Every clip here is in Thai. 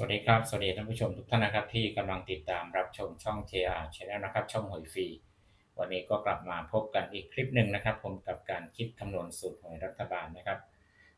สวัสดีครับ สวัสดีท่านผู้ชมทุกท่านนะครับที่กำลังติดตามรับชมช่อง JR Channel นะครับ ช่องหวยฟรี วันนี้ก็กลับมาพบกันอีกคลิปหนึ่งนะครับ ผมกับการคิดคำนวณสูตรหวยรัฐบาลนะครับ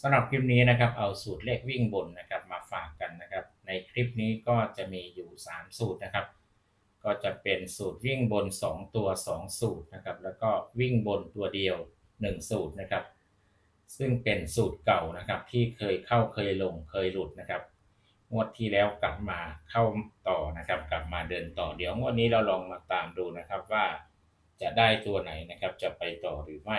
สำหรับคลิปนี้นะครับเอาสูตรเลขวิ่งบนนะครับมาฝากกันนะครับ ในคลิปนี้ก็จะมีอยู่ 3 สูตรนะครับ ก็จะเป็นสูตรวิ่งบน 2 ตัว 2 สูตรนะครับ แล้วก็วิ่งบนตัวเดียว 1 สูตรนะครับ ซึ่งเป็นสูตรเก่านะครับที่เคยเข้าเคยลงเคยหลุดนะครับ งวดที่แล้วกลับมาเข้าต่อนะครับ กลับมาเดินต่อเดี๋ยวงวดนี้เราลองมาตามดูนะครับว่าจะได้ตัวไหนนะครับ จะไปต่อหรือไม่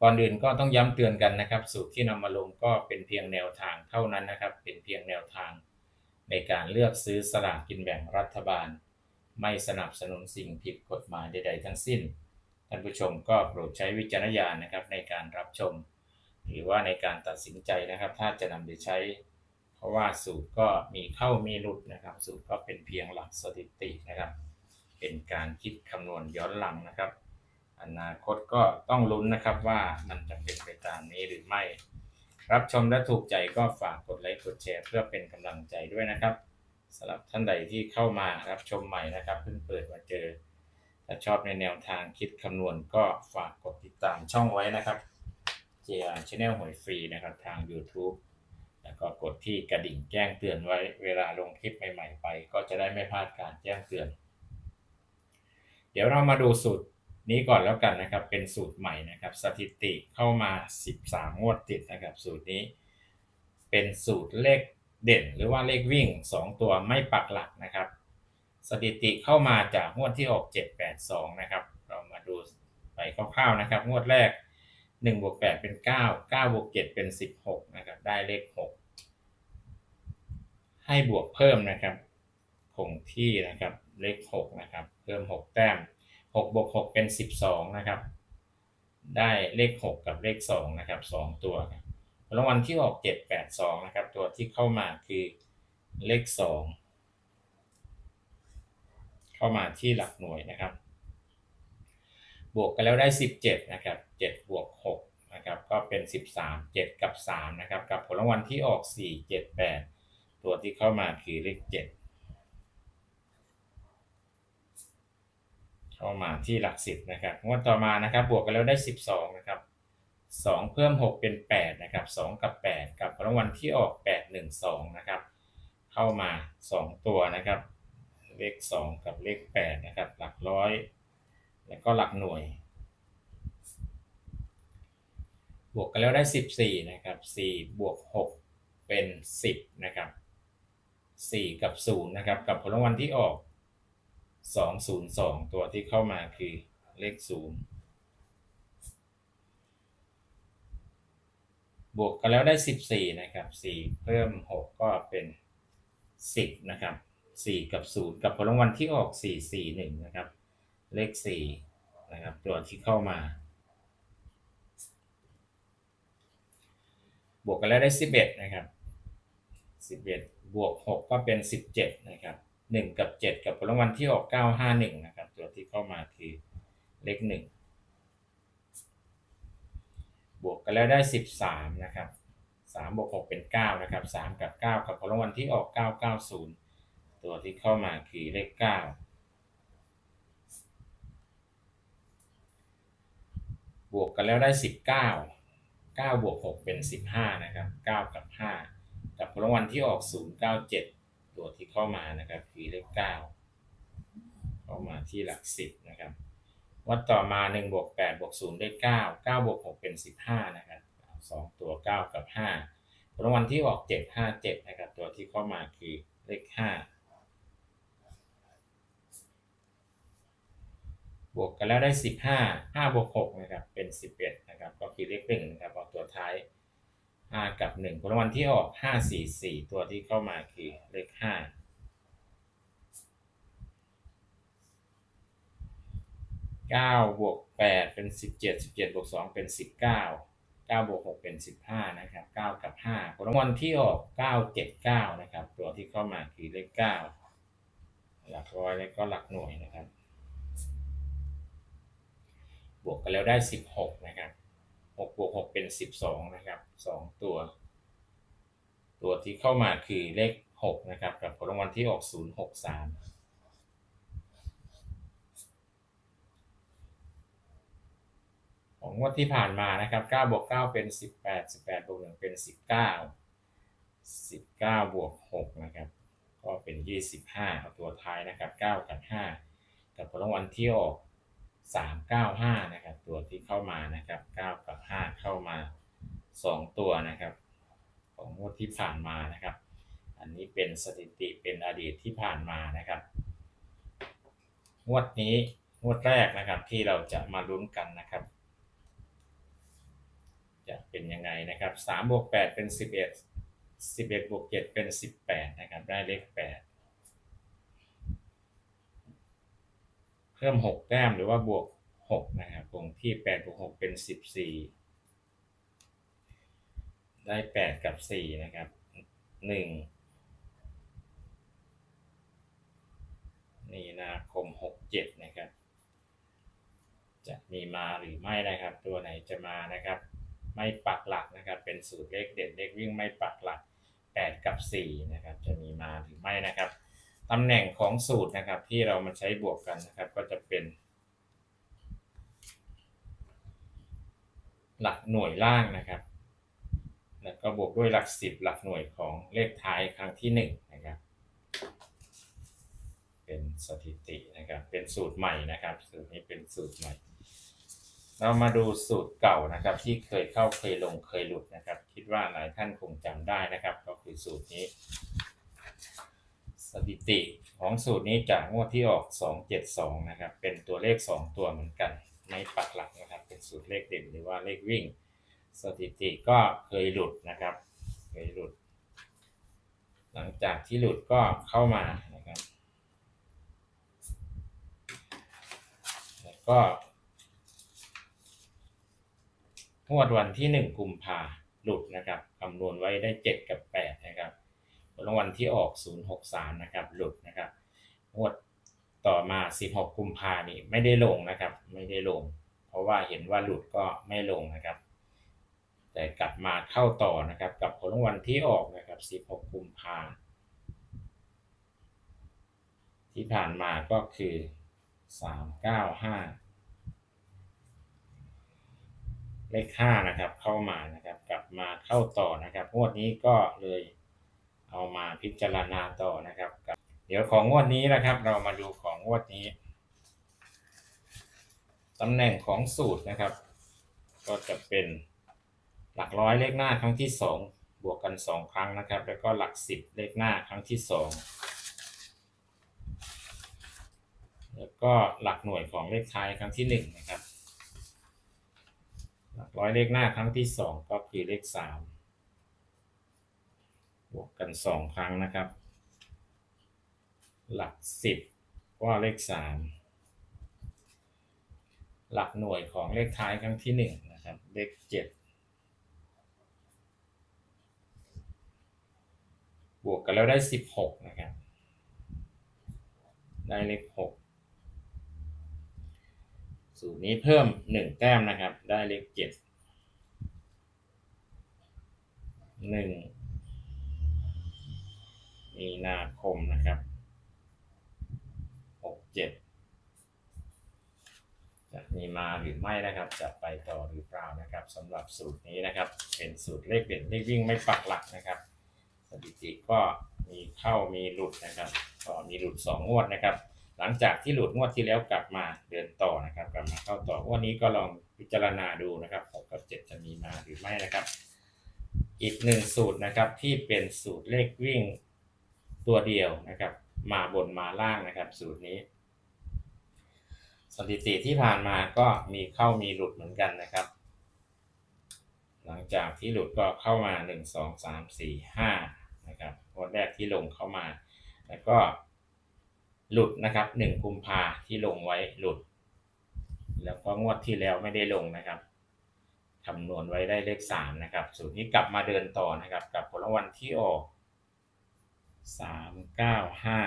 ก่อนอื่นก็ต้องย้ำเตือนกันนะครับ สูตรที่นำมาลงก็เป็นเพียงแนวทางเท่านั้นนะครับ เป็นเพียงแนวทาง ในการเลือกซื้อสลากกินแบ่งรัฐบาล ไม่สนับสนุนสิ่งผิดกฎหมายใด ๆ ทั้งสิ้นท่านผู้ชมก็โปรดใช้วิจารณญาณนะครับในการรับชม หรือว่าในการตัดสินใจนะครับ ถ้าจะนำไปใช้ เพราะว่าสูตรก็มีเข้ามีหลุดนะครับ สูตรก็เป็นเพียงหลักสถิตินะครับ เป็นการคิดคำนวณย้อนหลังนะครับ อนาคตก็ต้องลุ้นนะครับว่ามันจะเป็นไปตามนี้หรือไม่ รับชมและถูกใจก็ฝากกดไลค์กดแชร์เพื่อเป็นกำลังใจด้วยนะครับสำหรับท่านใดที่เข้ามารับชมใหม่นะครับเพิ่งเปิดมาเจอถ้าชอบในแนวทางคิดคำนวณก็ฝากกดติดตามช่องไว้นะครับ JR Channel หวยฟรีนะครับทาง YouTube แล้วก็กดที่กระดิ่งแจ้งเตือนไว้เวลาลงคลิปใหม่ๆไป ก็จะได้ไม่พลาดการแจ้งเตือน เดี๋ยวเรามาดูสูตรนี้ก่อนแล้วกันนะครับ เป็นสูตรใหม่นะครับ สถิติเข้ามา 13 งวดติดนะครับ สูตรนี้ เป็นสูตรเลขเด่น หรือว่าเลขวิ่ง 2 ตัวไม่ปักหลักนะครับ สถิติเข้ามาจากงวดที่ออก782 นะครับ เรามาดูไปคร่าวๆนะครับ งวดแรก 1บวก8เป็น 9 9บวก7เป็น 16นะครับได้เลข 6 ให้บวกเพิ่มนะครับคงที่นะครับเลข 6 นะครับ เพิ่ม 6 แต้ม 6บวก6เป็น 12 นะครับ ได้เลข 6 กับเลข 2 นะครับ 2 ตัวครับรางวัลที่ออก782 นะครับ ตัวที่เข้ามาคือเลข 2 เข้ามาที่หลักหน่วยนะครับ บวกกันแล้วได้ 17นะครับ7บวก6นะครับก็เป็น 13 7 กับ3นะครับกับผลรางวัลที่ออก 4 7 8 ตัวที่เข้ามาคือเลข7เข้ามาที่หลักสิบนะครับงวดต่อมานะครับบวกกันแล้วได้ 12นะครับ2 เพิ่ม 6 เป็น8นะครับ2กับ 8 กับผลรางวัลที่ออก 8 1 2นะครับเข้ามา 2 ตัวนะครับเลข 2 กับเลข8นะครับหลักร้อย แล้วก็หลักหน่วย บวกกันแล้วได้ 14 นะครับ 4 บวก 6 เป็น 10 นะครับ 4 กับ 0 นะครับ กับผลรางวัลที่ออก 202 ตัวที่เข้ามาคือเลข 0 บวกกันแล้วได้ 14 นะครับ 4 เพิ่ม 6 ก็เป็น 10 นะครับ 4 กับ 0 กับผลรางวัลที่ออก 441 นะครับ เลข4นะครับตัวที่เข้ามา บวกกันแล้วได้11นะครับ11บวก6ก็เป็น17นะครับ1กับ7กับผลรางวัลที่ออก951นะครับตัวที่เข้ามาคือเลข1บวกกันแล้วได้13นะครับ3บวก6เป็น9นะครับ3กับ9กับผลรางวัลที่ออก990ตัวที่เข้ามาคือเลข9บ วกกันแล้วได้ 19 9บวก6เป็น 15 นะครับ 9 กับ 5 กับผลรางวัลที่ออก 097 ตัวที่เข้ามานะครับคือเลข 9 เข้ามาที่หลัก 10 นะครับ วัดต่อมา 1 บวก 8 บวก 0 ได้ 9 9 บวก 6 เป็น 15 นะครับ 2 ตัว 9 กับ5ผลรางวัลที่ออก 757 นะครับ ตัวที่เข้ามาคือเลข 5 บวกกันแล้วได้ 15 5บวก6นะครับเป็น 11นะครับก็คือเลข1นะครับเอาตัวท้าย 5 กับ1ผลรางวัลที่ออก 544 ตัวที่เข้ามาคือเลข 5 9บวก8เป็น 17 17บวก2เป็น 19 9บวก6เป็น 15นะครับ9กับ5ผลรางวัลที่ออก 979นะครับตัวที่เข้ามาคือเลข 9 หลักร้อยแล้วก็หลักหน่วยนะครับ บวกกันแล้วได้ 16 นะครับ6บวก6เป็น 12 นะครับ 2 ตัว ตัวที่เข้ามาคือเลขหกนะครับ กับผลรางวัลที่ออกศูนย์หกสามของงวดที่ผ่านมานะครับเก้าบวกเก้าเป็นสิบแปดสิบแปดบวกหนึ่งเป็นสิบเก้าสิบเก้าบวกหกนะครับ ก็เป็นยี่สิบห้าเอาตัวท้ายนะครับเก้ากับห้ากับผลรางวัลที่ออก สามเก้าห้านะครับ ตัวที่เข้ามานะครับเก้ากับห้าเข้ามาสองตัวนะครับ ของงวดที่ผ่านมานะครับ อันนี้เป็นสถิติเป็นอดีตที่ผ่านมานะครับ งวดนี้งวดแรกนะครับที่เราจะมาลุ้นกันนะครับ จะเป็นยังไงนะครับสามบวกแปดเป็นสิบเอ็ดสิบเอ็ดบวกเจ็ดเป็นสิบแปดนะครับ ได้เลขแปด เพิ่มหกแต้มหรือว่าบวกหกนะครับคงที่แปดบวกหกเป็นสิบสี่ได้แปดกับสี่นะครับหนึ่งมีนาคมหกเจ็ดนะครับ จะมีมาหรือไม่นะครับ ตัวไหนจะมานะครับ ไม่ปักหลักนะครับ เป็นสูตรเลขเด่นเลขวิ่งไม่ปักหลัก8กับ4นะครับ จะมีมาหรือไม่นะครับ ตำแหน่งของสูตรนะครับ ที่เรามาใช้บวกกันนะครับ ก็จะเป็น หลักหน่วยล่างนะครับ แล้วก็บวกด้วยหลัก 10 หลักหน่วยของเลขท้ายครั้งที่1นะครับเป็นสถิตินะครับ เป็นสูตรใหม่นะครับ สูตรนี้เป็นสูตรใหม่ เรามาดูสูตรเก่านะครับ ที่เคยเข้าเคยลงเคยหลุดนะครับ คิดว่าหลายท่านคงจำได้นะครับ ก็คือสูตรนี้ สถิติของสูตรนี้จากงวดที่ออก 272 นะครับ เป็นตัวเลข 2 ตัวเหมือนกันไม่ปักหลักนะครับ เป็นสูตรเลขเด่นหรือว่าเลขวิ่ง สถิติก็เคยหลุดนะครับ เคยหลุด หลังจากที่หลุดก็เข้ามานะครับ แล้วก็งวดวันที่ 1 กุมภาหลุดนะครับ คำนวณไว้ได้ 7 กับ 8 นะครับ รางวัลที่ออก 063 นะครับ หลุดนะครับงวดต่อมา 16 กุมภานี่ไม่ได้ลงนะครับ ไม่ได้ลง เพราะว่าเห็นว่าหลุดก็ไม่ลงนะครับ แต่กลับมาเข้าต่อนะครับ กับผลรางวัลที่ออกนะครับ 16 กุมภาที่ผ่านมาก็คือ 395เลขห้านะครับเข้ามานะครับ กลับมาเข้าต่อนะครับงวดนี้ก็เลย เอามาพิจารณาต่อนะครับ เดี๋ยวของงวดนี้นะครับ เรามาดูของงวดนี้ตำแหน่งของสูตรนะครับ ก็จะเป็นหลักร้อยเลขหน้าครั้งที่สองบวกกันสองครั้งนะครับ แล้วก็หลักสิบเลขหน้าครั้งที่สองแล้วก็หลักหน่วยของเลขท้ายครั้งที่หนึ่งนะครับ หลักร้อยเลขหน้าครั้งที่สองก็คือเลขสาม บวกกันสองครั้งนะครับ หลักสิบก็เลขสามหลักหน่วยของเลขท้ายครั้งที่หนึ่งนะครับ เลขเจ็ดบวกกันแล้วได้สิบหกนะครับ ได้เลขหกสูตรนี้เพิ่มหนึ่งแต้มนะครับ ได้เลขเจ็ดหนึ่ง มีนาคมนะครับหกเจ็ดจะมีมาหรือไม่นะครับจะไปต่อหรือเปล่านะครับสำหรับสูตรนี้นะครับ เป็นสูตรเลขเด่นเลขวิ่งไม่ปักหลักนะครับสถิติก็มีเข้ามีหลุดนะครับก็มีหลุดสองงวดนะครับ หลังจากที่หลุดงวดที่แล้วกลับมาเดินต่อนะครับกลับมาเข้าต่อวันนี้ก็ลองพิจารณาดูนะครับ6กับ7จะมีมาหรือไม่นะครับ อีกหนึ่งสูตรนะครับที่เป็นสูตรเลขวิ่ง ตัวเดียวนะครับ มาบนมาล่างนะครับ สูตรนี้สถิติที่ผ่านมาก็มีเข้ามีหลุดเหมือนกันนะครับ หลังจากที่หลุดก็เข้ามา 1 2 3 4 5นะครับงวดแรกที่ลงเข้ามา แล้วก็หลุดนะครับหนึ่งกุมภาที่ลงไว้หลุด แล้วก็งวดที่แล้วไม่ได้ลงนะครับคำนวณไว้ได้เลขสามนะครับสูตรนี้กลับมาเดินต่อนะครับ กับผลรางวัลที่ออก สามเก้าห้า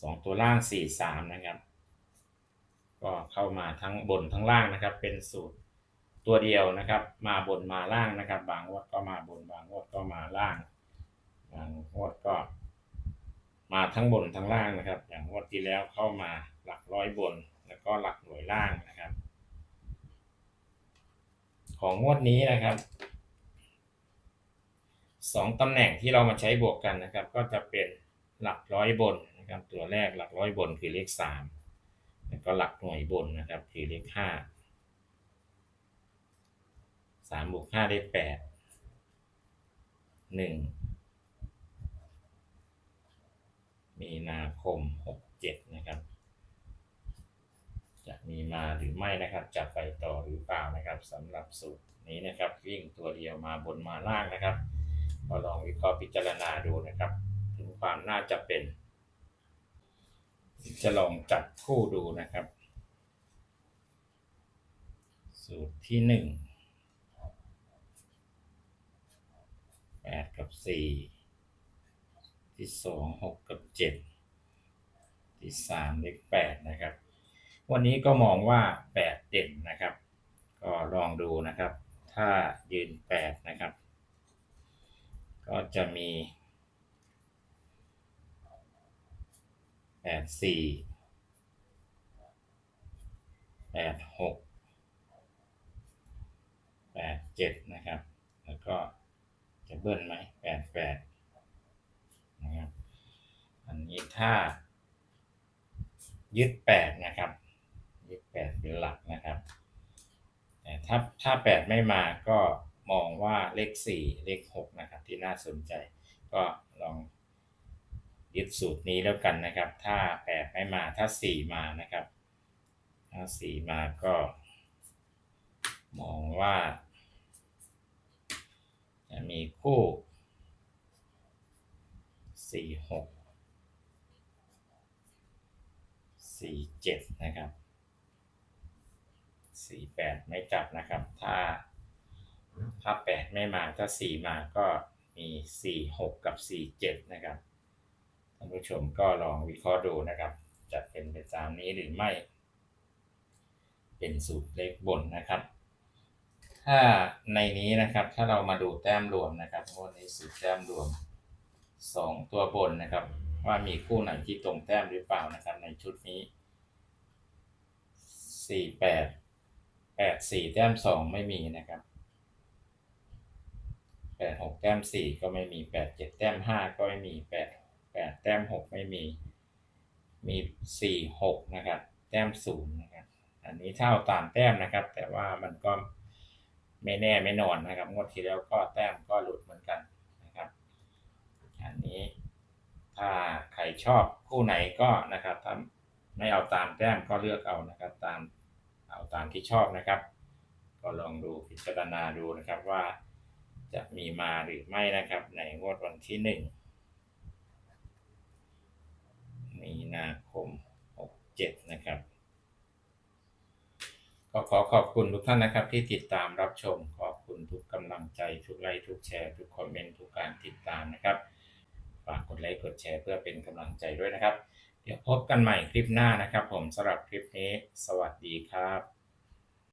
สองตัวล่างสี่สามนะครับ ก็เข้ามาทั้งบนทั้งล่างนะครับ เป็นสูตรตัวเดียวนะครับ มาบนมาล่างนะครับ บางวดก็มาบนบางวดก็มาล่างบางวดก็ มาทั้งบนทั้งล่างนะครับ อย่างงวดที่แล้วเข้ามาหลักร้อยบนแล้วก็หลักหน่วยล่างนะครับ ของงวดนี้นะครับ สองตำแหน่งที่เรามาใช้บวกกันนะครับ ก็จะเป็นหลักร้อยบนนะครับ ตัวแรกหลักร้อยบนคือเลขสามแล้วก็หลักหน่วยบนนะครับ คือเลขห้าสามบวกห้าได้แปดหนึ่งมีนาคมหกเจ็ดนะครับ จะมีมาหรือไม่นะครับ จะไปต่อหรือเปล่านะครับสำหรับสูตรนี้นะครับ วิ่งตัวเดียวมาบนมาล่างนะครับ ก็ลองวิเคราะห์พิจารณาดูนะครับ ถึงความน่าจะเป็น จะลองจับคู่ดูนะครับ สูตรที่หนึ่งแปดกับสี่ที่สองหกกับเจ็ดที่สามเลขแปดนะครับ วันนี้ก็มองว่าแปดเด่นนะครับ ก็ลองดูนะครับ ถ้ายืนแปดนะครับ ก็จะมีแปดสี่แปดหกแปดเจ็ดนะครับ แล้วก็จะเบิ้ลไหมแปดแปดนะครับ อันนี้ถ้ายึดแปดนะครับ ยึดแปดเป็นหลักนะครับ แต่ถ้าถ้าแปดไม่มาก็ มองว่าเลขสี่เลขหกนะครับ ที่น่าสนใจ ก็ลองยึดสูตรนี้แล้วกันนะครับ ถ้าแปดไม่มาถ้าสี่มานะครับ ถ้าสี่มาก็ มองว่า จะมีคู่สี่หกสี่เจ็ดนะครับสี่แปดไม่จับนะครับ ถ้า ถ้าแปดไม่มาถ้าสี่มาก็มีสี่หกกับสี่เจ็ดนะครับท่านผู้ชมก็ลองวิเคราะห์ดูนะครับ จะเป็นไปตามนี้หรือไม่ เป็นสูตรเลขบนนะครับ ถ้าในนี้นะครับถ้าเรามาดูแต้มรวมนะครับงวดนี้สูตรแต้มรวมสองตัวบนนะครับ ว่ามีคู่ไหนที่ตรงแต้มหรือเปล่านะครับ ในชุดนี้สี่แปดแปดสี่แต้มสองไม่มีนะครับ แปดหกแต้มสี่ก็ไม่มีแปดเจ็ดแต้มห้าก็ไม่มีแปดแปดแต้มหกไม่มี มีสี่หกนะครับ แต้มศูนย์นะครับ อันนี้เท่าตามแต้มนะครับ แต่ว่ามันก็ไม่แน่ไม่นอนนะครับ งวดที่แล้วก็แต้มก็หลุดเหมือนกันนะครับ อันนี้ถ้าใครชอบคู่ไหนก็นะครับถ้าไม่เอาตามแต้มก็เลือกเอานะครับ ตามเอาตามที่ชอบนะครับ ก็ลองดูพิจารณาดูนะครับว่า จะมีมาหรือไม่นะครับ ในงวดวันที่หนึ่งมีนาคมหกเจ็ดนะครับก็ขอขอบคุณทุกท่านนะครับ ที่ติดตามรับชมขอบคุณทุกกำลังใจทุกไลค์ทุกแชร์ ทุกคอมเมนต์ทุกการติดตามนะครับฝากกดไลค์กดแชร์เพื่อเป็นกำลังใจด้วยนะครับ เดี๋ยวพบกันใหม่คลิปหน้านะครับ ผมสำหรับคลิปนี้ สวัสดีครับ